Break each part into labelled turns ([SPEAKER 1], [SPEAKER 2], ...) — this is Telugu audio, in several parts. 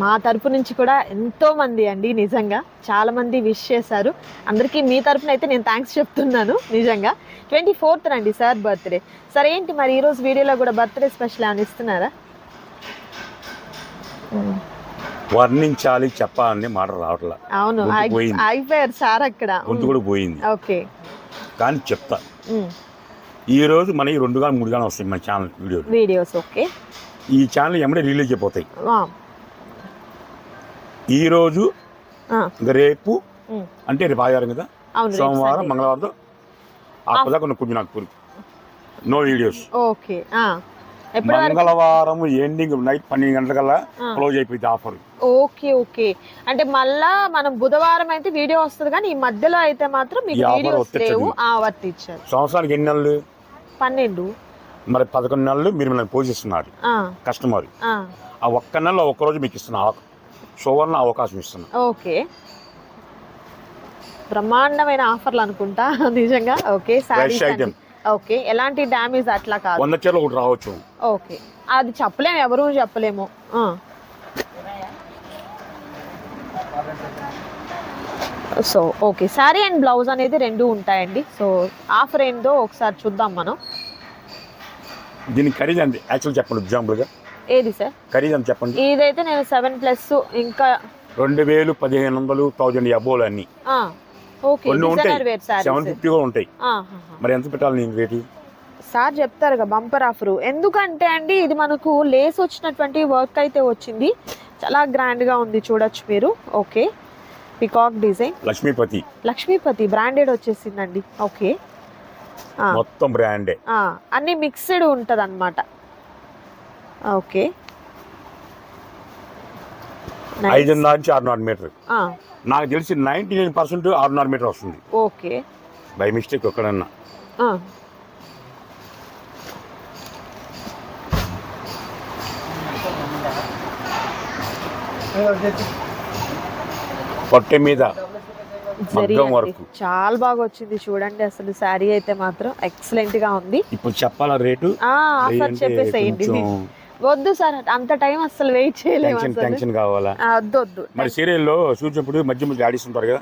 [SPEAKER 1] మా తరపు నుంచి కూడా ఎంతో మంది అండి నిజంగా. చాలా మంది విష్ చేశారు. అందరికీ మీ తరపున అయితే నేను థ్యాంక్స్ చెప్తున్నాను నిజంగా. ట్వంటీ ఫోర్త్ రండి సార్ బర్త్డే సరే ఏంటి మరి ఈరోజు వీడియోలో కూడా బర్త్డే స్పెషల్ అని ఇస్తున్నారా?
[SPEAKER 2] వర్ణించాలి చెప్పాలని మాట రావట్లా.
[SPEAKER 1] అవును. అయిపోయారు సార్ అక్కడ.
[SPEAKER 2] గొంతు కూడా పోయింది.
[SPEAKER 1] ఓకే.
[SPEAKER 2] కానీ చెప్తా. ఈ రోజు మన ఈ రెండు కానీ మూడు కానీ వస్తాయి మన ఛానల్ వీడియోలు.
[SPEAKER 1] Videos okay.
[SPEAKER 2] ఈ ఛానల్ ఎమ్మడే రిలీజ్ అయిపోతాయి. ఈ రోజు రేపు అంటే రేపు ఆదివారం కదా? సోమవారం. మంగళవారం ఉన్న కొంచెం నాకు నో వీడియోస్
[SPEAKER 1] ఓకే
[SPEAKER 2] మంగళవారం ఎండింగ్ నైట్ పన్నెండు గంటలకల్లా. క్లోజ్ అయిపోయింది ఆఫర్
[SPEAKER 1] ఓకే ఓకే. అంటే మళ్ళా మనం బుధవారం అయితే వీడియో వస్తుంది కానీ ఈ మధ్యలో అయితే మాత్రం మీకు వీడియోస్. లేవు. ఆ వర్తిచ్చారు
[SPEAKER 2] సంవత్సరానికి ఎన్ని నెలలు?
[SPEAKER 1] పన్నెండు.
[SPEAKER 2] మరి పదకొండు నెలలు మీరు మిమ్మల్ని
[SPEAKER 1] ఆ,
[SPEAKER 2] కస్టమర్
[SPEAKER 1] ఆ,
[SPEAKER 2] ఒక్క నెలలో ఒక్కరోజు మీకు ఇస్తున్నా అవ- సువర్ణ అవకాశం ఇస్తున్నా.
[SPEAKER 1] ఓకే. బ్రహ్మాండమైన ఆఫర్లు అనుకుంటా నిజంగా? Okay
[SPEAKER 2] item.
[SPEAKER 1] ఓకే ఎలాంటి డ్యామేజ్ అట్లా కాదు.
[SPEAKER 2] వంద చీరలు ఒకటి రావచ్చు.
[SPEAKER 1] ఓకే. అది చెప్పలేము ఎవరు చెప్పలేము. So okay. Sari and blouse అనేది రెండు ఉంటాయండి. సో ఆఫర్ ఏందో ఒకసారి చూద్దాం మనం.
[SPEAKER 2] దీని ఖరీదు అండి యాక్చువల్ చెప్పండి ఎగ్జాంపుల్గా.
[SPEAKER 1] ఏది సార్?
[SPEAKER 2] ఖరీదు చెప్పండి.
[SPEAKER 1] ఇదైతే నేను సెవెన్ ప్లస్ ఇంకా
[SPEAKER 2] రెండు వేలు పదిహేను వందలు థౌజండ్ అబోలు అన్ని. కొన్ని ఉంటాయి. సెవెన్ ఫిఫ్టీ కూడా ఉంటాయి. మరి ఎంత పెట్టాలి నేను రేటు?
[SPEAKER 1] సార్ చెప్తారు కదా బంపర్ ఆఫర్. ఎందుకంటే అండి ఇది మనకు లేస్ వచ్చినటువంటి వర్క్ అయితే వచ్చింది. చాలా grand గా ఉంది చూడొచ్చు మీరు. Okay. Peacock design.
[SPEAKER 2] Lakshmipati.
[SPEAKER 1] Lakshmipati branded వచ్చేసిందండి. ఓకే.
[SPEAKER 2] మొత్తం బ్రాండే
[SPEAKER 1] అన్ని మిక్స్డ్ ఉంటుంది అనమాట ఓకే Nice.
[SPEAKER 2] ఐదున్నర నుంచి ఆరున్నర మీటర్.
[SPEAKER 1] ఆ,
[SPEAKER 2] నాకు తెలిసి నైన్టీ నైన్ పర్సెంట్ ఆరున్నర మీటర్ వస్తుంది.
[SPEAKER 1] ఓకే
[SPEAKER 2] బై మిస్టేక్ ఎక్కడన్నా
[SPEAKER 1] ఆ,
[SPEAKER 2] పొట్టె మీద. వరకు.
[SPEAKER 1] చాలా బాగా వచ్చింది చూడండి అసలు శారీ అయితే మాత్రం. ఎక్సలెంట్గా ఉంది.
[SPEAKER 2] ఇప్పుడు చెప్పాలా రేటు?
[SPEAKER 1] చెప్పేసేయండి. వద్దు సార్ అంత టైం అసలు వెయిట్ చేయలేము
[SPEAKER 2] టెన్షన్ టెన్షన్ కావాలా?
[SPEAKER 1] వద్దు వద్దు.
[SPEAKER 2] మరి సీరియల్లో చూసినప్పుడు మధ్య మధ్య ఆడిస్తుంటారు కదా?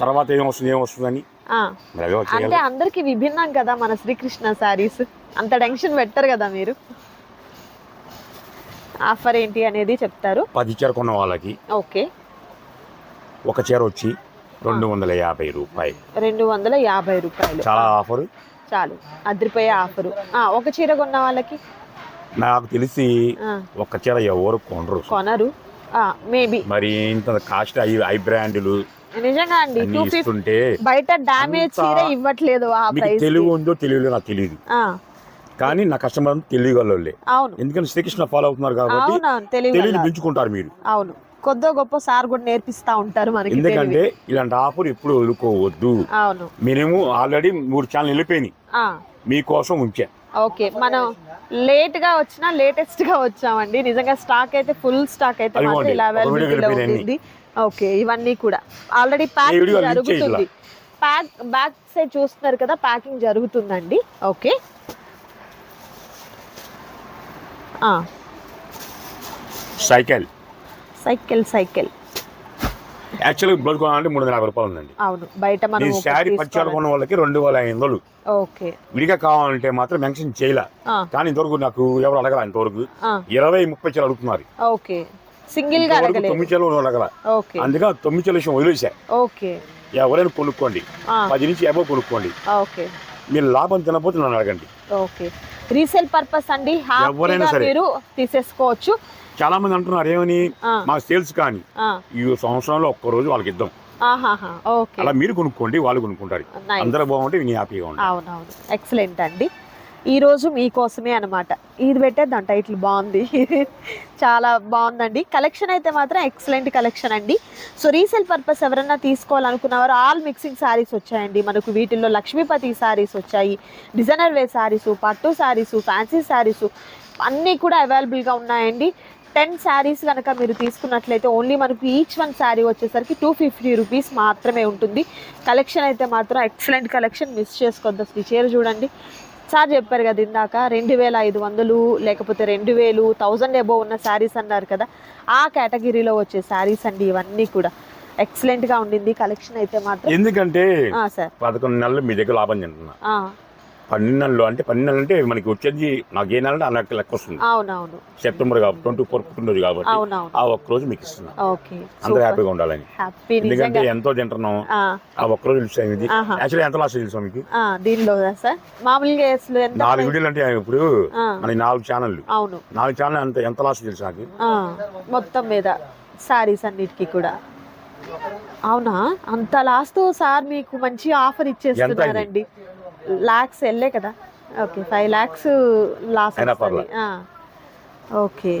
[SPEAKER 2] తర్వాత ఏం వస్తుంది ఏం వస్తుంది అని?
[SPEAKER 1] అంటే అందరికి విభిన్నం కదా మన శ్రీకృష్ణ శారీస్ అంత టెన్షన్ పెట్టరు కదా మీరు? ఆఫర్ ఏంటి అనేది చెప్తారు.
[SPEAKER 2] పది చీర కొన్న వాళ్ళకి
[SPEAKER 1] ఓకే.
[SPEAKER 2] ఒక చీర వచ్చి రెండు వందల యాభై రూపాయలు.
[SPEAKER 1] రెండు వందల యాభై రూపాయలు.
[SPEAKER 2] చాలా ఆఫర్
[SPEAKER 1] చాలు. అదిరిపోయే ఆఫరు ఆ, ఒక చీర కొన్న వాళ్ళకి?
[SPEAKER 2] నాకు తెలిసి ఒక్క చీర ఎవరు కొనరు.
[SPEAKER 1] కొనరు. మేబీ
[SPEAKER 2] మరి ఇంత కాస్ట్ ఐ ఐ బ్రాండ్లు
[SPEAKER 1] నిజంగా అండి టూ
[SPEAKER 2] ఇస్తుంటే
[SPEAKER 1] బయట డామేజ్ చీర ఇవ్వట్లేదు ఆ
[SPEAKER 2] మీకు
[SPEAKER 1] ప్రైస్
[SPEAKER 2] తెలుగు ఉందో తెలియదు నాకు తెలియదు కానీ నా కస్టమర్ తెలియగలే
[SPEAKER 1] అవును.
[SPEAKER 2] ఎందుకంటే శ్రీకృష్ణ ఫాలో అవుతున్నారు కాబట్టి తెలియదు. పెంచుకుంటారు మీరు.
[SPEAKER 1] అవును. కొద్దో గొప్ప సార్ కూడా నేర్పిస్తా ఉంటారు మనకి
[SPEAKER 2] ఎందుకంటే. ఇలాంటి ఆఫర్ ఎప్పుడు వదులుకోవద్దు.
[SPEAKER 1] అవును.
[SPEAKER 2] మేము ఆల్రెడీ మూడు ఛానల్ వెళ్ళిపోయినాయి. మీకోసం ఉంచా.
[SPEAKER 1] ఓకే మనం లేట్గా వచ్చినా లేటెస్ట్గా వచ్చామండి. నిజంగా స్టాక్ అయితే ఫుల్ స్టాక్ అయితే మాత్రం ఇలా అవైలబిలిటీలో ఉంటుంది ఓకే ఇవన్నీ కూడా. ఆల్రెడీ ప్యాక్ జరుగుతుంది. ప్యాక్ బ్యాక్ సైడ్ చూస్తున్నారు కదా ప్యాకింగ్ జరుగుతుందండి. ఓకే. ఆ,
[SPEAKER 2] సైకిల్
[SPEAKER 1] సైకిల్ సైకిల్
[SPEAKER 2] యాక్చువల్గా బ్లౌజ్ కొనాలంటే మూడు వందల యాభై రూపాయలు ఉందండి.
[SPEAKER 1] అవును. బయట మనం ఒకటి
[SPEAKER 2] శారీ పచ్చాలు
[SPEAKER 1] తీసుకోవాలి.
[SPEAKER 2] కొన్న వాళ్ళకి రెండు వేల ఐదు వందలు.
[SPEAKER 1] ఓకే.
[SPEAKER 2] విడిగా కావాలంటే మాత్రం మెన్షన్ చేయలే. కానీ ఇంతవరకు నాకు ఎవరు అడగల ఇంతవరకు? ఇరవై ముప్పై చీరలు అడుగుతున్నారు.
[SPEAKER 1] ఓకే. సింగిల్గా
[SPEAKER 2] తొమ్మిది చీరలు అడగల?
[SPEAKER 1] ఓకే.
[SPEAKER 2] అందుకే తొమ్మిది చీరల విషయం వదిలేసా.
[SPEAKER 1] ఓకే.
[SPEAKER 2] ఎవరైనా కొనుక్కోండి. పది నుంచి యాభై కొనుక్కోండి.
[SPEAKER 1] ఓకే.
[SPEAKER 2] మీరు లాభం తినకపోతే నన్ను అడగండి.
[SPEAKER 1] ఓకే. రీసేల్ పర్పస్ అండి.
[SPEAKER 2] ఎవరైనా.
[SPEAKER 1] మీరు తీసేసుకోవచ్చు.
[SPEAKER 2] చాలా మంది అంటున్నారు ఏమని? మా సేల్స్ కానీ. ఈ సంవత్సరంలో ఒక్క రోజు వాళ్ళకి ఇద్దాం. అలా మీరు కొనుక్కోండి వాళ్ళు కొనుక్కుంటారు. అందరూ బాగుంటే నేను హ్యాపీగా
[SPEAKER 1] అవునవును. ఎక్సలెంట్ అండి. ఈరోజు మీకోసమే అనమాట ఇది పెట్టేద్దాం టైటిల్ బాగుంది. చాలా బాగుందండి. కలెక్షన్ అయితే మాత్రం ఎక్సలెంట్ కలెక్షన్ అండి. సో రీసేల్ పర్పస్ ఎవరన్నా తీసుకోవాలనుకున్నవారు ఆల్ మిక్సింగ్ శారీస్ వచ్చాయండి. మనకు వీటిల్లో లక్ష్మీపతి శారీస్ వచ్చాయి డిజైనర్ వేర్ శారీస్ పట్టు శారీస్ ఫ్యాన్సీ శారీస్ అన్నీ కూడా అవైలబుల్గా ఉన్నాయండి. టెన్ శారీస్ కనుక మీరు తీసుకున్నట్లయితే ఓన్లీ మనకు ఈచ్ వన్ శారీ వచ్చేసరికి టూ ఫిఫ్టీ రూపీస్ మాత్రమే ఉంటుంది. కలెక్షన్ అయితే మాత్రం ఎక్సలెంట్ కలెక్షన్ మిస్ చేసుకోవద్దు అసలు చీర చూడండి. సార్ చెప్పారు కదా ఇందాక రెండు వేల ఐదు వందలు లేకపోతే రెండు వేలు థౌజండ్ ఎబో ఉన్న శారీస్ అన్నారు కదా. ఆ కేటగిరీలో వచ్చే శారీస్ అండి ఇవన్నీ కూడా. ఎక్సలెంట్గా ఉండింది. కలెక్షన్ అయితే మాత్రం
[SPEAKER 2] ఎందుకంటే పదకొండు నెలలు మీ దగ్గర లాభం చెందుతున్నా. పన్నెండు నెలలు అంటే పన్నెండు నెలలు అంటే మనకి వచ్చేది నాకు ఏ నెల అంటే ఆ నెలకి లెక్క వస్తుంది.
[SPEAKER 1] అవునవును.
[SPEAKER 2] సెప్టెంబర్ కాబట్టి ట్వంటీ ఫోర్ పుట్టినరోజు కాబట్టి ఆ ఒక్క రోజు మీకు ఇస్తున్నా. అందరూ హ్యాపీగా ఉండాలని ఎందుకంటే ఎంతో తింటున్నాం.
[SPEAKER 1] ఆ,
[SPEAKER 2] ఒక్క రోజు తెలుసు ఇది. యాక్చువల్లీ ఎంత లాస్ తెలుసా మీకు?
[SPEAKER 1] దీనిలో సార్? మామూలుగా
[SPEAKER 2] నాలుగు వీడియోలు అంటే ఇప్పుడు మన నాలుగు ఛానళ్ళు.
[SPEAKER 1] అవును.
[SPEAKER 2] నాలుగు ఛానల్ ఎంత ఎంత లాస్ తెలుసు నాకు
[SPEAKER 1] మొత్తం మీద శారీస్ అన్నిటికీ కూడా. అవునా? అంత లాస్ట్ సార్ మీకు మంచి ఆఫర్ ఇచ్చేస్తున్నారండి. లాక్స్ వెళ్ళే కదా? Okay five lakhs loss okay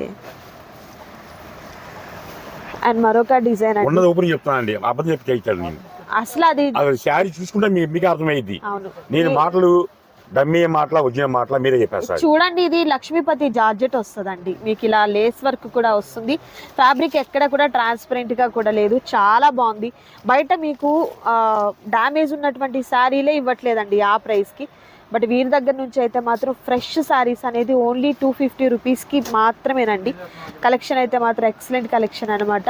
[SPEAKER 1] and మరొక డిజైన్
[SPEAKER 2] ఉన్నది ఓపెన్ చెప్తానండి. అబద్ధం చెప్పి చేయించాడు నేను.
[SPEAKER 1] అసలు అది
[SPEAKER 2] అది శారీ చూసుకుంటే మీకు అర్థమైంది నేను మాటలు డమ్మీ మాటల వచ్చిన మాటల మీరే చెప్పేస్తారు
[SPEAKER 1] చూడండి ఇది లక్ష్మీపతి జార్జెట్ వస్తుందండి. మీకు ఇలా లేస్ వర్క్ కూడా వస్తుంది. ఫ్యాబ్రిక్ ఎక్కడ కూడా ట్రాన్స్పరెంట్గా కూడా లేదు. చాలా బాగుంది. బయట మీకు డ్యామేజ్ ఉన్నటువంటి శారీలే ఇవ్వట్లేదండి ఆ ప్రైస్కి బట్ వీరి దగ్గర నుంచి అయితే మాత్రం ఫ్రెష్ శారీస్ అనేది ఓన్లీ టూ ఫిఫ్టీ రూపీస్కి మాత్రమేనండి. కలెక్షన్ అయితే మాత్రం ఎక్సలెంట్ కలెక్షన్ అనమాట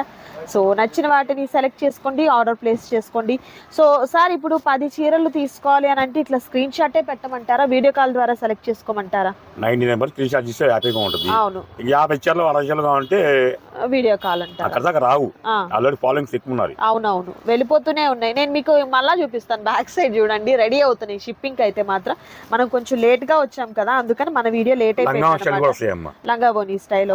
[SPEAKER 1] సో నచ్చిన వాటిని సెలెక్ట్ చేసుకోండి ఆర్డర్ ప్లేస్ చేసుకోండి. సో సార్ ఇప్పుడు పది చీరలు తీసుకోవాలి అని అంటే ఇట్లా స్క్రీన్ షాటే పెట్టమంటారా? వీడియో కాల్ ద్వారా సెలెక్ట్ చేసుకోమంటారా?
[SPEAKER 2] నైన్టీ నెంబర్ త్రీ షాట్ ఇస్తే హ్యాపీగా ఉంటుంది.
[SPEAKER 1] అవును.
[SPEAKER 2] యాభై చీరలు అరవై చీరలు కావాలంటే
[SPEAKER 1] వీడియో కాల్ అంటారా.
[SPEAKER 2] అక్కడ దాకా రావు. ఆల్రెడీ ఫాలోయింగ్స్ ఎక్కువ ఉన్నారు.
[SPEAKER 1] అవునవును. వెళ్ళిపోతూనే ఉన్నాయి. నేను మీకు మళ్ళా చూపిస్తాను. బ్యాక్ సైడ్ చూడండి. రెడీ అవుతున్నాయి షిప్పింగ్ అయితే మాత్రం. మనం కొంచెం లేట్గా వచ్చాం కదా అందుకని మన వీడియో లేట్ అయిపోయింది
[SPEAKER 2] వస్తాయమ్మా
[SPEAKER 1] లంగా బోని స్టైల్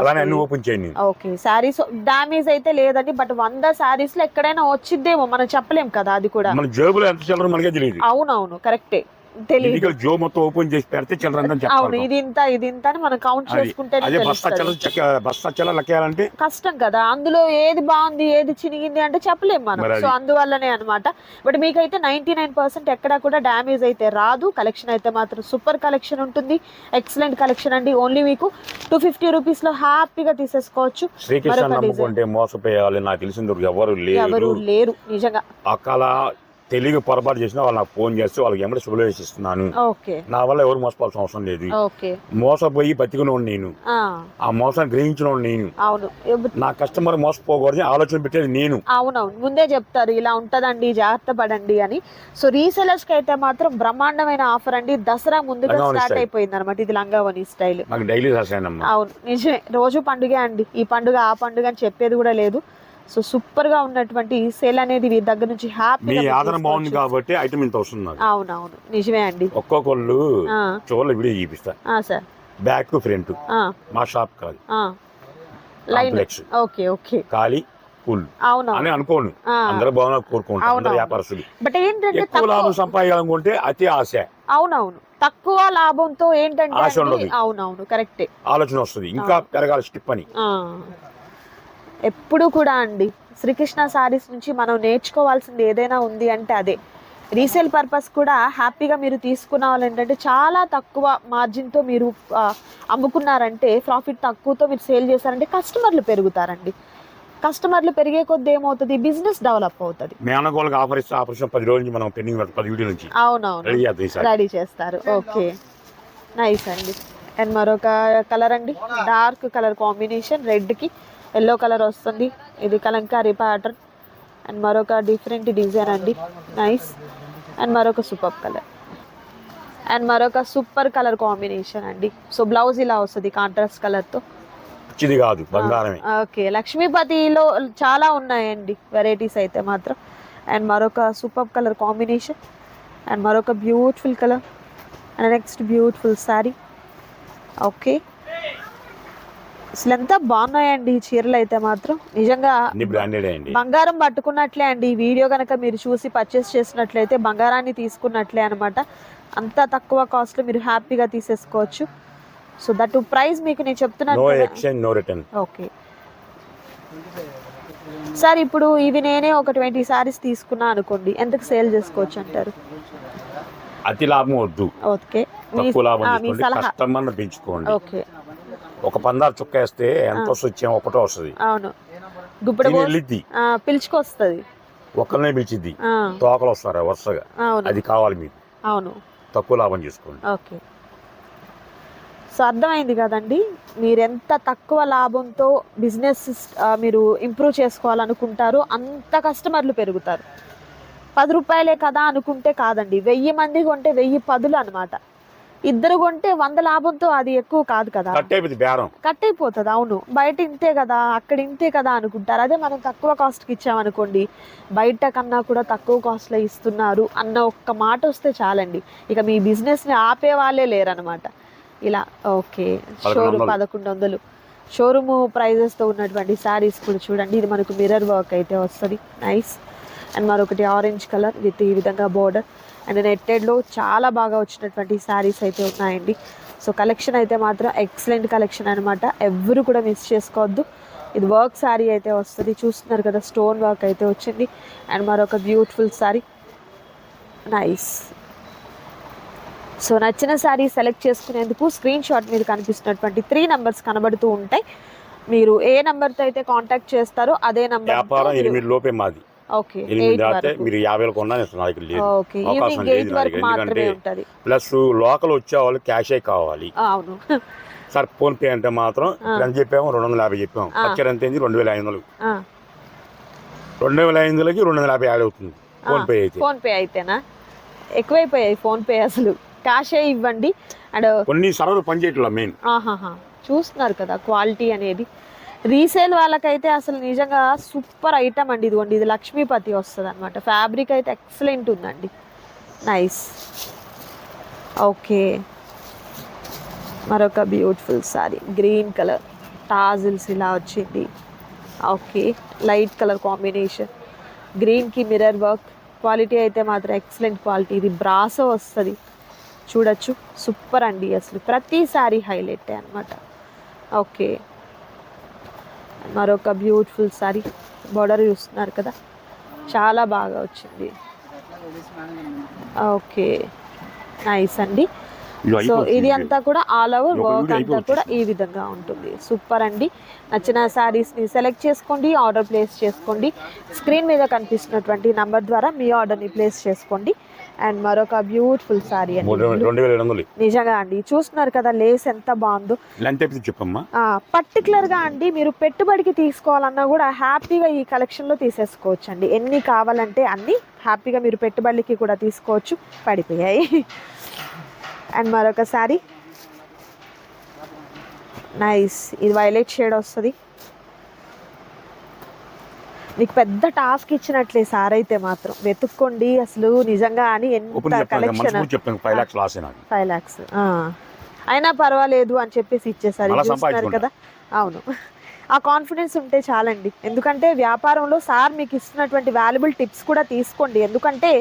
[SPEAKER 1] ఓకే శారీస్ డామేజ్ అయితే లేదండి బట్ వంద శారీస్లో ఎక్కడైనా వచ్చిద్దేమో మనం చెప్పలేం కదా అది కూడా.
[SPEAKER 2] మన జేబులో ఎంత చిల్లర మనకే తెలియదు.
[SPEAKER 1] అవునవును కరెక్టే తెలియదు
[SPEAKER 2] జో మొత్తం ఓపెన్ చేసి పెడితే చిల్లర
[SPEAKER 1] అవును ఇది ఇంత ఇది ఇంత అని మనం కౌంట్ చేసుకుంటే
[SPEAKER 2] అదే బస్తా చిల్లర చెక్క బస్తా చిల్లర లెక్కేయాలంటే?
[SPEAKER 1] కష్టం కదా అందులో ఏది బాగుంది ఏది చినిగింది అంటే చెప్పలేం మనం. సో అందువల్లనే అనమాట బట్ మీకైతే నైన్టీ నైన్ పర్సెంట్ ఎక్కడా కూడా డ్యామేజ్ అయితే రాదు. కలెక్షన్ అయితే మాత్రం సూపర్ కలెక్షన్ ఉంటుంది. ఎక్సలెంట్ కలెక్షన్ అండి. ఓన్లీ మీకు టూ ఫిఫ్టీ రూపీస్లో హ్యాపీగా తీసేసుకోవచ్చు.
[SPEAKER 2] శ్రీకృష్ణ నమ్ముకుంటే మోసపోయాలి. నాకు తెలిసిన ఎవరు
[SPEAKER 1] ఎవరు
[SPEAKER 2] లేరు
[SPEAKER 1] లేరు నిజంగా
[SPEAKER 2] అకాల తెలివి పొరపాటు చేసినా వాళ్ళు నాకు ఫోన్ చేస్తే వాళ్ళకి ఎమ్మడి శుభ్ర ఇస్తున్నాను. నా వల్ల ఎవరు మోసపోవాల్సిన అవసరం లేదు. మోసపోయి బతికినోడు నేను.
[SPEAKER 1] ఆ,
[SPEAKER 2] మోసం గ్రహించినోడు నేను. నా కస్టమర్ మోసపోకూడదు ఆలోచన పెట్టేది నేను.
[SPEAKER 1] అవునవును. ముందే చెప్తారు ఇలా ఉంటదండి జాగ్రత్త పడండి అని. సో రీసెలర్స్కి అయితే మాత్రం బ్రహ్మాండమైన ఆఫర్ అండి. దసరా ముందుగా స్టార్ట్. అయిపోయింది అనమాట ఇది లంగావని స్టైల్.
[SPEAKER 2] డైలీ
[SPEAKER 1] అవును. నిజమే. రోజు పండుగే అండి. ఈ పండుగ ఆ పండుగ అని చెప్పేది కూడా లేదు. సో సూపర్గా ఉన్నటువంటి సేల్ అనేది వీరి దగ్గర నుంచి
[SPEAKER 2] మీ
[SPEAKER 1] హ్యాపీ
[SPEAKER 2] ఆదరణ బాగుంది కాబట్టి ఐటమ్ ఇంత వస్తుంది
[SPEAKER 1] అవునవును. నిజమే అండి.
[SPEAKER 2] ఒక్కొక్కళ్ళు చివర్లో వీడియో చూపిస్తా.
[SPEAKER 1] ఆ, సార్.
[SPEAKER 2] బ్యాక్ ఫ్రంట్ మా షాప్ కాదు.
[SPEAKER 1] Line okay okay.
[SPEAKER 2] ఖాళీ అని అనుకోను.
[SPEAKER 1] ఆ.
[SPEAKER 2] అందరూ బాగున్నారు కోరుకుంటారు అందరూ
[SPEAKER 1] అవునవును.
[SPEAKER 2] వ్యాపారస్తులు.
[SPEAKER 1] బట్ ఏంటంటే
[SPEAKER 2] ఎక్కువ
[SPEAKER 1] తక్కువ
[SPEAKER 2] లాభం సంపాదించాలనుకుంటే అతి ఆశ.
[SPEAKER 1] అవునవును. తక్కువ లాభంతో ఏంటంటే
[SPEAKER 2] ఆశ ఉండదు.
[SPEAKER 1] అవునవును కరెక్టే.
[SPEAKER 2] ఆలోచన వస్తుంది. ఇంకా పెరగాలి స్టిప్ అని.
[SPEAKER 1] ఎప్పుడు కూడా అండి. శ్రీకృష్ణ సారీస్ నుంచి మనం నేర్చుకోవాల్సింది ఏదైనా ఉంది అంటే అదే. రీసేల్ పర్పస్ కూడా హ్యాపీగా మీరు తీసుకున్న వాళ్ళు ఏంటంటే చాలా తక్కువ మార్జిన్తో మీరు అమ్ముకున్నారంటే ప్రాఫిట్ తక్కువతో మీరు సేల్ చేశారంటే కస్టమర్లు పెరుగుతారండి. కస్టమర్లు పెరిగే కొద్దీ ఏమవుతుంది? బిజినెస్ డెవలప్ అవుతుంది.
[SPEAKER 2] మేనగోళ్ళకి ఆఫర్ ఇస్తే ఆపరేషన్ పది రోజుల నుంచి మనం పెండింగ్ పెడతాం, పది వీడియో నుంచి.
[SPEAKER 1] అవునవును.
[SPEAKER 2] రెడీ చేద్దాం ఈసారి.
[SPEAKER 1] రెడీ చేస్తారు. ఓకే. నైస్ అండి. అండ్ మరొక కలర్ అండి. డార్క్ కలర్ కాంబినేషన్ రెడ్కి ఎల్లో కలర్ వస్తుంది. ఇది కలంకారీ ప్యాటర్న్ అండ్ మరొక డిఫరెంట్ డిజైన్ అండి. నైస్ అండ్ మరొక సూపర్ కలర్ అండ్ మరొక సూపర్ కలర్ కాంబినేషన్ అండి. సో బ్లౌజ్ ఇలా వస్తుంది కాంట్రాస్ట్ కలర్తో
[SPEAKER 2] కాదు బంగారమే.
[SPEAKER 1] ఓకే లక్ష్మీపతిలో చాలా ఉన్నాయండి వెరైటీస్ అయితే మాత్రం. అండ్ మరొక సూపర్ కలర్ కాంబినేషన్ అండ్ మరొక beautiful colour and next beautiful sari okay అసలు ఎంత బాగున్నాయండి ఈ చీరలు అయితే మాత్రం. నిజంగా బంగారం పట్టుకున్నట్లే అండి. ఈ వీడియో కనుక మీరు చూసి పర్చేస్ చేసినట్లయితే బంగారాన్ని తీసుకున్నట్లే అనమాట అంత తక్కువ కాస్ట్లో మీరు హ్యాపీగా తీసేసుకోవచ్చు. సో దట్ ప్రైస్ మీకు నేను చెప్తున్నాను ఓకే సార్ ఇప్పుడు ఇవి నేనే ఒక ట్వంటీ సారీస్ తీసుకున్నా అనుకోండి. ఎంతకు సేల్ చేసుకోవచ్చు అంటారు?
[SPEAKER 2] అతి లాభం వద్దు.
[SPEAKER 1] ఓకే మీ- సలహా
[SPEAKER 2] పెంచుకోండి.
[SPEAKER 1] ఓకే
[SPEAKER 2] ఒక పందారు చుక్క వేస్తే ఎంత వచ్చి ఒకటో వస్తుంది.
[SPEAKER 1] అవును. గుప్పుడు
[SPEAKER 2] దీని వెళ్ళిద్ది.
[SPEAKER 1] పిలుచుకొస్తుంది.
[SPEAKER 2] ఒక్కరినే పిలిచిద్ది. తోకలు వస్తారు వరుసగా? అది కావాలి మీకు.
[SPEAKER 1] అవును.
[SPEAKER 2] తక్కువ లాభం చేసుకోండి.
[SPEAKER 1] ఓకే. సో అర్థమైంది కదండి. మీరు ఎంత తక్కువ లాభంతో బిజినెస్ మీరు ఇంప్రూవ్ చేసుకోవాలనుకుంటారో అంత కస్టమర్లు పెరుగుతారు. పది రూపాయలే కదా అనుకుంటే కాదండి. వెయ్యి మంది కొంటే వెయ్యి పదులు అనమాట ఇద్దరు కొంటే వంద లాభంతో అది ఎక్కువ కాదు కదా.
[SPEAKER 2] కట్
[SPEAKER 1] అయిపోతుంది అవును. బయట ఇంతే కదా అక్కడ ఇంతే కదా అనుకుంటారు. అదే మనం తక్కువ కాస్ట్కి ఇచ్చామనుకోండి బయట కన్నా కూడా తక్కువ కాస్ట్లో ఇస్తున్నారు అన్న ఒక్క మాట వస్తే చాలండి. ఇక మీ బిజినెస్ని ఆపే వాళ్ళే లేరనమాట ఇలా ఓకే. షోరూమ్. పదకొండు వందలు. షోరూమ్ ప్రైజెస్తో ఉన్నటువంటి శారీస్ కూడా చూడండి. ఇది మనకు మిర్రర్ వర్క్ అయితే వస్తుంది. నైస్ అండ్ మరొకటి ఆరెంజ్ కలర్ విత్ ఈ విధంగా బోర్డర్ అండ్ నెట్టెడ్లో చాలా బాగా వచ్చినటువంటి శారీస్ అయితే ఉన్నాయండి. సో కలెక్షన్ అయితే మాత్రం ఎక్సలెంట్ కలెక్షన్ అనమాట ఎవరు కూడా మిస్ చేసుకోవద్దు. ఇది వర్క్ శారీ అయితే వస్తుంది. చూస్తున్నారు కదా స్టోన్ వర్క్ అయితే వచ్చింది. అండ్ మరొక బ్యూటిఫుల్ శారీ. నైస్. సో నచ్చిన శారీ సెలెక్ట్ చేసుకునేందుకు స్క్రీన్ షాట్ మీద కనిపిస్తున్నటువంటి త్రీ నెంబర్స్ కనబడుతూ ఉంటాయి. మీరు ఏ నెంబర్తో అయితే కాంటాక్ట్ చేస్తారో అదే నెంబర్
[SPEAKER 2] ఎనిమిది లోపే మాది. ఎనిమిది దాటితే మీరు యాభై వేలు కొన్నా నేను నా దగ్గర లేదు. అవకాశం లేదు నా దగ్గర. ఎందుకంటే ప్లస్ లోకల్ వచ్చే వాళ్ళు క్యాషే కావాలి.
[SPEAKER 1] అవును.
[SPEAKER 2] సార్ ఫోన్ పే అంటే మాత్రం ఎంత చెప్పాము రెండు వందల యాభై చెప్పాము. పచ్చడి ఎంత అయింది? రెండు వేల ఐదు వందలు. రెండు వేల ఐదు వందలకి రెండు వందల యాభై యాడ్ అవుతుంది. ఫోన్ పే అయితే.
[SPEAKER 1] ఫోన్ పే అయితేనా? ఎక్కువైపోయాయి ఫోన్ పే అసలు. క్యాషే ఇవ్వండి. అండ్
[SPEAKER 2] కొన్ని సర్వర్ పనిచేయట్లా మెయిన్.
[SPEAKER 1] చూస్తున్నారు కదా క్వాలిటీ అనేది. రీసేల్ వాళ్ళకైతే అసలు నిజంగా సూపర్ ఐటమ్ అండి ఇదిగోండి. ఇది లక్ష్మీపతి వస్తుంది అనమాట ఫ్యాబ్రిక్ అయితే ఎక్సలెంట్ ఉందండి. నైస్. ఓకే. మరొక beautiful sari. Green colour. Tassels ఇలా వచ్చింది. ఓకే. Light colour combination. గ్రీన్కి మిర్రర్ వర్క్. క్వాలిటీ అయితే మాత్రం ఎక్సలెంట్ క్వాలిటీ. ఇది బ్రాసో వస్తుంది. చూడొచ్చు. సూపర్ అండి అసలు. ప్రతి శారీ హైలైట్ అనమాట ఓకే. మరొక బ్యూటిఫుల్ సారీ బోర్డర్ చూస్తున్నారు కదా. చాలా బాగా వచ్చింది. ఓకే. నైస్ అండి. సో ఇది. అంతా కూడా ఆల్ ఓవర్ వర్క్ అంతా కూడా ఈ విధంగా ఉంటుంది. సూపర్ అండి. నచ్చిన శారీస్ని సెలెక్ట్ చేసుకోండి ఆర్డర్ ప్లేస్ చేసుకోండి. స్క్రీన్ మీద కనిపిస్తున్నటువంటి నంబర్ ద్వారా మీ ఆర్డర్ని ప్లేస్ చేసుకోండి. అండ్ మరొక బ్యూటిఫుల్
[SPEAKER 2] మూడు
[SPEAKER 1] అండి నిజంగా అండి. చూస్తున్నారు కదా లేస్ ఎంత బాగుందో.
[SPEAKER 2] చెప్పమ్మా.
[SPEAKER 1] పర్టికులర్గా అండి మీరు పెట్టుబడికి తీసుకోవాలన్నా కూడా హ్యాపీగా ఈ కలెక్షన్లో తీసేసుకోవచ్చు అండి ఎన్ని కావాలంటే అన్ని హ్యాపీగా మీరు పెట్టుబడికి కూడా తీసుకోవచ్చు. పడిపోయాయి. అండ్ మరొక శారీ నైస్ ఇది వైలెట్ షేడ్ వస్తుంది. మీకు పెద్ద టాస్క్ ఇచ్చినట్లే సార్ అయితే మాత్రం. వెతుక్కోండి అసలు నిజంగా అని ఎంత కలెక్షన్
[SPEAKER 2] ఫైవ్ లాక్స్
[SPEAKER 1] అయినా పర్వాలేదు అని చెప్పేసి ఇచ్చేసారు. చూస్తున్నారు. కదా? అవును. ఆ కాన్ఫిడెన్స్ ఉంటే చాలండి. ఎందుకంటే వ్యాపారంలో సార్ మీకు ఇస్తున్నటువంటి వాల్యుబుల్ టిప్స్ కూడా తీసుకోండి. ఎందుకంటే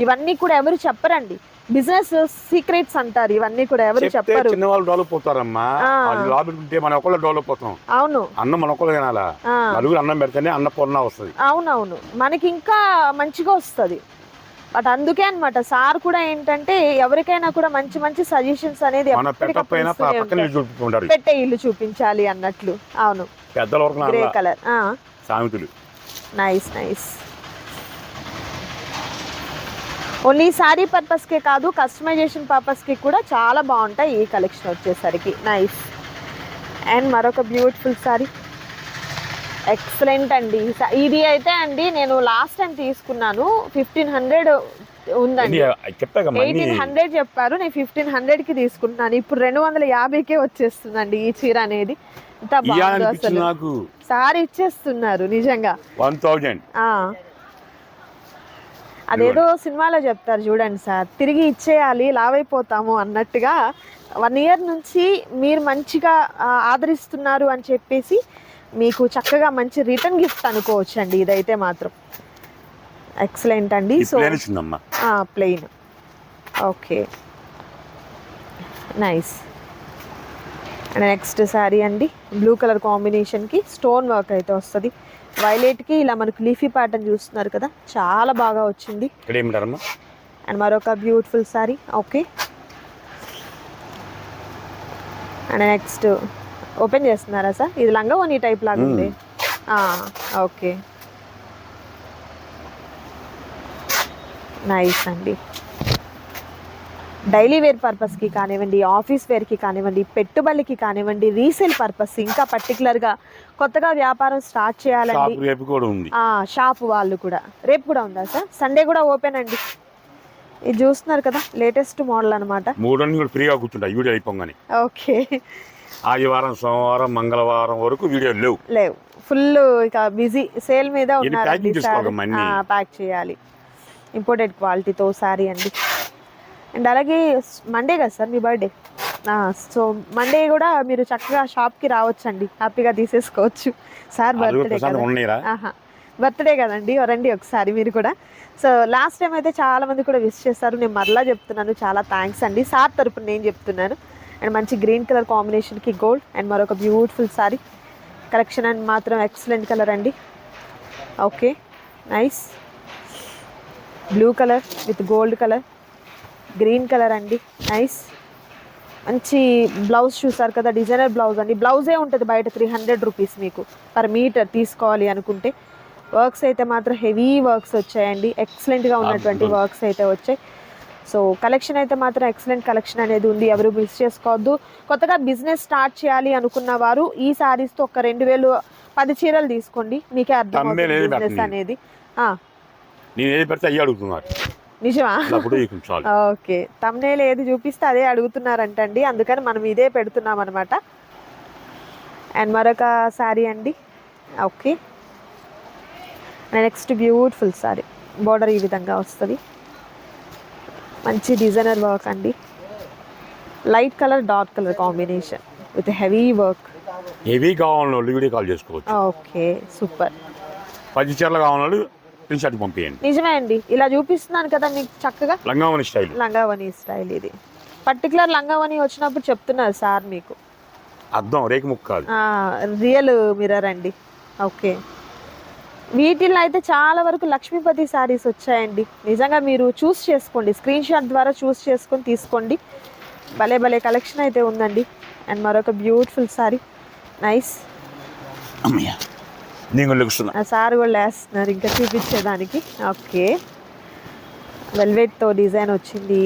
[SPEAKER 1] ఇవన్నీ కూడా ఎవరు చెప్పరండి. బిజినెస్ సీక్రెట్స్ అంటారు ఇవన్నీ కూడా ఎవరు చెప్పరు.
[SPEAKER 2] చిన్న వాళ్ళు డెవలప్ అవుతారమ్మా. లాభం ఉంటే మన ఒకళ్ళు డెవలప్ అవుతాం.
[SPEAKER 1] అవును.
[SPEAKER 2] అన్నం మన ఒకళ్ళు తినాలా? నలుగురు అన్నం పెడితేనే అన్న పూర్ణ వస్తుంది.
[SPEAKER 1] అవునవును. మనకి ఇంకా మంచిగా వస్తుంది. బట్ అందుకే అన్నమాట సార్ కూడా ఏంటంటే ఎవరికైనా కూడా మంచి మంచి సజెషన్స్ అనేది పెట్టే ఇల్లు చూపించాలి అన్నట్లు. అవును.
[SPEAKER 2] పెద్దల వరకు
[SPEAKER 1] గ్రే
[SPEAKER 2] నాన్న
[SPEAKER 1] కలర్
[SPEAKER 2] సామెతలు.
[SPEAKER 1] నైస్ నైస్ ఓన్లీ శారీ పర్పస్కే కాదు కస్టమైజేషన్ పర్పస్కి కూడా చాలా బాగుంటాయి ఈ కలెక్షన్ వచ్చేసరికి. నైస్ అండ్ మరొక బ్యూటిఫుల్ సారీ ఎక్సలెంట్ అండి. ఇది అయితే అండి నేను లాస్ట్ టైం తీసుకున్నాను ఫిఫ్టీన్ హండ్రెడ్ ఉందండి. ఎయిటీన్ హండ్రెడ్ చెప్పారు నేను ఫిఫ్టీన్ హండ్రెడ్కి తీసుకుంటున్నాను. ఇప్పుడు రెండు వందల యాభైకే వచ్చేస్తుందండి ఈ చీర అనేది. ఇంత బాగుంది అసలు. సార్ ఇచ్చేస్తున్నారు నిజంగా.
[SPEAKER 2] One thousand.
[SPEAKER 1] అదేదో సినిమాలో చెప్తారు చూడండి సార్ తిరిగి ఇచ్చేయాలి లావైపోతాము అన్నట్టుగా వన్ ఇయర్ నుంచి మీరు మంచిగా ఆదరిస్తున్నారు అని చెప్పేసి మీకు చక్కగా మంచి రిటర్న్ గిఫ్ట్ అనుకోవచ్చు అండి ఇదైతే మాత్రం. ఎక్సలెంట్ అండి. So plain okay nice and next sari అండి బ్లూ కలర్ కాంబినేషన్కి స్టోన్ వర్క్ అయితే వస్తుంది. వైలెట్కి ఇలా మనకు లీఫీ ప్యాటర్న్ చూస్తున్నారు కదా చాలా బాగా వచ్చింది. అండ్ మరొక beautiful sari okay. And next open చేస్తున్నారా సార్? ఇది లంగా వన్ ఈ టైప్ లాగా ఉంది. ఓకే. నైస్ అండి. డైలీ వేర్ పర్పస్కి కానివ్వండి ఆఫీస్ వేర్కి కానివ్వండి పెట్టుబడికి కానివ్వండి రీసేల్ పర్పస్ ఇంకా పర్టికులర్గా కొత్తగా వ్యాపారం స్టార్ట్ చేయాలండి.
[SPEAKER 2] షాప్ రేపు కూడా ఉంది.
[SPEAKER 1] షాప్ వాళ్ళు కూడా. రేపు కూడా ఉందా సార్? సండే కూడా ఓపెన్ అండి. ఇది చూస్తున్నారు కదా లేటెస్ట్ మోడల్ అనమాట
[SPEAKER 2] మూడు కూడా ఫ్రీగా కూర్చుంటాయి వీడియో అయిపోగానే.
[SPEAKER 1] ఓకే.
[SPEAKER 2] ఆదివారం సోమవారం మంగళవారం వరకు వీడియో లేవు.
[SPEAKER 1] లేవు. ఫుల్ ఇక బిజీ సేల్ మీద
[SPEAKER 2] అన్ని.
[SPEAKER 1] ప్యాక్ చేయాలి. ఇంపోర్టెడ్ క్వాలిటీతో సారీ అండి. అండ్ అలాగే మండే కదా సార్ మీ బర్త్డే? సో మండే కూడా మీరు చక్కగా షాప్కి రావచ్చండి. హ్యాపీగా తీసేసుకోవచ్చు. సార్ బర్త్డే కదా. బర్త్డే కదండి. రండి ఒకసారి మీరు కూడా. సో లాస్ట్ టైం అయితే చాలా మంది కూడా విష్ చేస్తారు నేను మరలా చెప్తున్నాను. చాలా థ్యాంక్స్ అండి. సార్ తరపున నేను చెప్తున్నాను. అండ్ మంచి గ్రీన్ కలర్ కాంబినేషన్కి గోల్డ్ అండ్ మరొక బ్యూటిఫుల్ సారీ. కలెక్షన్ అండ్ మాత్రం ఎక్సలెంట్ కలర్ అండి. Okay. Nice. Blue colour with gold colour. Green colour అండి. నైస్ మంచి బ్లౌజ్ చూసారు కదా డిజైనర్ బ్లౌజ్ అండి. బ్లౌజే ఉంటుంది బయట త్రీ హండ్రెడ్ రూపీస్ మీకు పర్ మీటర్ తీసుకోవాలి అనుకుంటే. వర్క్స్ అయితే మాత్రం హెవీ వర్క్స్ వచ్చాయండి. ఎక్సలెంట్గా ఉన్నటువంటి. వర్క్స్ అయితే వచ్చాయి. సో కలెక్షన్ అయితే మాత్రం ఎక్సలెంట్ కలెక్షన్ అనేది ఉంది. ఎవరు మిస్ చేసుకోవద్దు. కొత్తగా బిజినెస్ స్టార్ట్ చేయాలి అనుకున్న వారు ఈ సారీస్తో ఒక రెండు వేలు పది చీరలు తీసుకోండి. మీకే అర్థం బిజినెస్. అనేది.
[SPEAKER 2] నేను ఏది పెడితే అయ్యి అడుగుతున్నారు.
[SPEAKER 1] నిజమా? ఓకే. తమ్నేల్ ఏది చూపిస్తే అదే అడుగుతున్నారంటండి. అందుకని మనం ఇదే పెడుతున్నాం అనమాట అండ్ మరొక శారీ అండి. Okay. Next beautiful sari border ఈ విధంగా వస్తుంది. మంచి డిజైనర్ వర్క్ అండి. Light colour dark colour combination with heavy work
[SPEAKER 2] heavy కావాలని వీడియో కాల్ చేసుకోవచ్చు.
[SPEAKER 1] ఓకే. సూపర్.
[SPEAKER 2] పది చీరలు కావాలని ప్రింట్ షర్ట్ పంపించండి
[SPEAKER 1] నిజమే అండి. ఇలా చూపిస్తున్నాను కదా మీకు చక్కగా.
[SPEAKER 2] లంగావని స్టైల్.
[SPEAKER 1] లంగావని స్టైల్ ఇది. పర్టికులర్ లంగావని వచ్చినప్పుడు చెప్తున్నారు సార్ మీకు.
[SPEAKER 2] అర్థం రేకు ముక్క కాదు.
[SPEAKER 1] రియల్ మిర్రర్ అండి. ఓకే. వీటిల్లో అయితే చాలా వరకు లక్ష్మీపతి శారీస్ వచ్చాయండి. నిజంగా మీరు చూస్ చేసుకోండి. స్క్రీన్ షాట్ ద్వారా చూస్ చేసుకొని తీసుకోండి. భలే భలే కలెక్షన్ అయితే ఉందండి. అండ్ మరొక బ్యూటిఫుల్ శారీ నైస్
[SPEAKER 2] అమ్మయ్య. నేను లెగుస్తున్నా.
[SPEAKER 1] సార్ కూడా లేస్తున్నారు ఇంకా చూపించేదానికి. ఓకే. వెల్వెట్తో డిజైన్ వచ్చింది.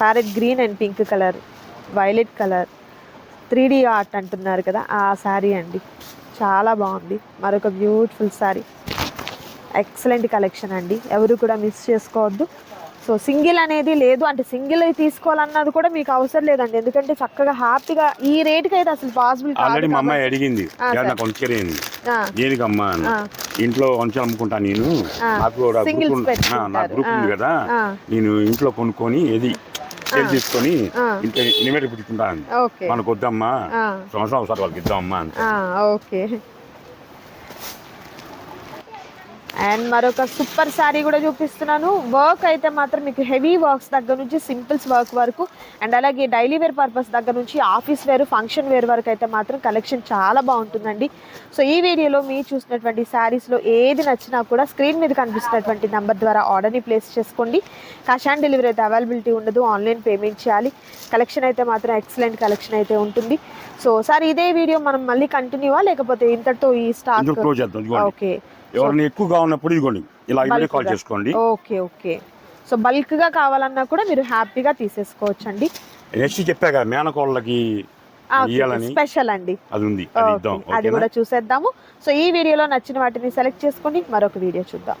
[SPEAKER 1] Parrot green and pink colour violet colour. Three D art అంటున్నారు కదా ఆ శారీ అండి. చాలా బాగుంది. మరొక బ్యూటిఫుల్ శారీ. ఎక్సలెంట్ కలెక్షన్ అండి. ఎవరు కూడా మిస్ చేసుకోవద్దు. సో సింగిల్ అనేది లేదు. అంటే సింగిల్ తీసుకోవాలన్నది కూడా మీకు అవసరం లేదండి. ఎందుకంటే చక్కగా హ్యాపీగా ఈ రేట్కి అయితే అసలు పాసిబుల్
[SPEAKER 2] ఆల్రెడీ మా అమ్మాయి అడిగింది. కొంచెరేంది
[SPEAKER 1] ఆ,
[SPEAKER 2] దేనికమ్మా. ఇంట్లో కొంచెం అమ్ముకుంటా నేను. నాకు గ్రూప్ ఉంది. నా. గ్రూప్ కదా. నేను ఇంట్లో కొనుక్కొని ఏది సేల్ తీసుకొని ఇనిమేట్ పెట్టుకుంటాను మనకు వద్దమ్మా. సంవత్సరం ఒకసారి వాళ్ళకి ఇద్దామమ్మా
[SPEAKER 1] ఆ, ఓకే. అండ్ మరొక సూపర్ శారీ కూడా చూపిస్తున్నాను. వర్క్ అయితే మాత్రం మీకు హెవీ వర్క్స్ దగ్గర నుంచి సింపుల్స్ వర్క్ వరకు అండ్ అలాగే డైలీ వేర్ పర్పస్ దగ్గర నుంచి ఆఫీస్ వేర్ ఫంక్షన్ వేర్ వరకు అయితే మాత్రం కలెక్షన్ చాలా బాగుంటుందండి. సో ఈ వీడియోలో మీరు చూసినటువంటి శారీస్లో ఏది నచ్చినా కూడా స్క్రీన్ మీద కనిపిస్తున్నటువంటి నెంబర్ ద్వారా ఆర్డర్ని ప్లేస్ చేసుకోండి. క్యాష్ ఆన్ డెలివరీ అయితే అవైలబిలిటీ ఉండదు ఆన్లైన్ పేమెంట్ చేయాలి. కలెక్షన్ అయితే మాత్రం ఎక్సలెంట్ కలెక్షన్ అయితే ఉంటుంది. సో సార్ ఇదే వీడియో మనం మళ్ళీ కంటిన్యూవా లేకపోతే ఇంతటితో ఈ స్టాక్ ఓకే.
[SPEAKER 2] ఎవరైనా ఎక్కువగా ఉన్నప్పుడు ఇదిగోండి ఇలా వీడియో కాల్. చేసుకోండి.
[SPEAKER 1] ఓకే ఓకే సో బల్క్గా కావాలన్నా కూడా మీరు హ్యాపీగా తీసేసుకోవచ్చు అండి
[SPEAKER 2] నెక్స్ట్ చెప్పాక మేనకోళ్ళకి
[SPEAKER 1] స్పెషల్ అండి.
[SPEAKER 2] అది ఉంది అది
[SPEAKER 1] కూడా చూసేద్దాము. సో ఈ వీడియోలో నచ్చిన వాటిని సెలెక్ట్ చేసుకోండి మరొక వీడియో చూద్దాం.